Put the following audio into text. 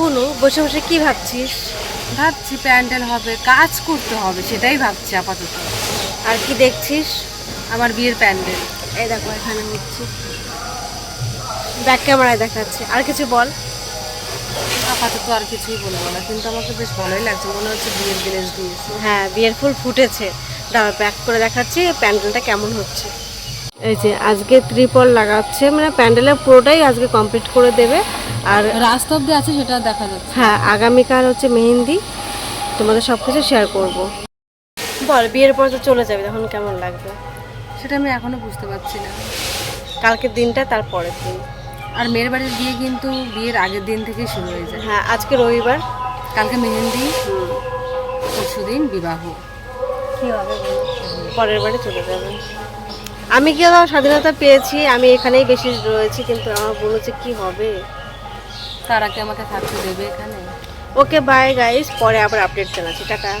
বুনু বসে বসে কি ভাবছিস? ভাবছি প্যান্ডেল হবে কাজ করতে হবে সেটাই ভাবছি আপাতত। আর কি দেখছিস? আমার বিয়ের প্যান্ডেল। এই দেখো এখানে হচ্ছে ব্যাক ক্যামেরায় দেখাচ্ছে। আর কিছু বল? আপাতত আর কিছুই বলব না কিন্তু আমাকে বেশ ভালোই লাগছে মনে হচ্ছে বিয়ের জিনিস দিয়েছে। হ্যাঁ বিয়ের ফুল ফুটেছে। দাঁড়া ব্যাক করে দেখাচ্ছি প্যান্ডেলটা কেমন হচ্ছে। এই যে আজকে ত্রিপল লাগাচ্ছে মানে প্যান্ডেলের পুরোটাই আজকে কমপ্লিট করে দেবে। আর রাস্তা অব্দি আছে সেটা দেখা যাচ্ছে। হ্যাঁ আগামীকাল হচ্ছে মেহেন্দি। তোমাদের সব কিছু শেয়ার করব। বল বিয়ের পর তো চলে যাবে তখন কেমন লাগবে? সেটা আমি এখনও বুঝতে পারছি না। কালকের দিনটা তার পরের দিন। আর মেয়ের বাড়ির বিয়ে কিন্তু বিয়ের আগের দিন থেকেই শুরু হয়ে যায়। হ্যাঁ আজকে রবিবার। কালকে মেহেন্দি পরশু দিন বিবাহ। কি হবে পরের বাড়ি চলে যাবেন আমি কি ধরো স্বাধীনতা পেয়েছি? আমি এখানেই বেশি রয়েছি কিন্তু আমার বলেছে হচ্ছে কি হবে? তারা কি আমাকে থাকতে দেবে এখানে। ওকে বাই গাইস পরে আবার আপডেট জানাচ্ছি টাটা।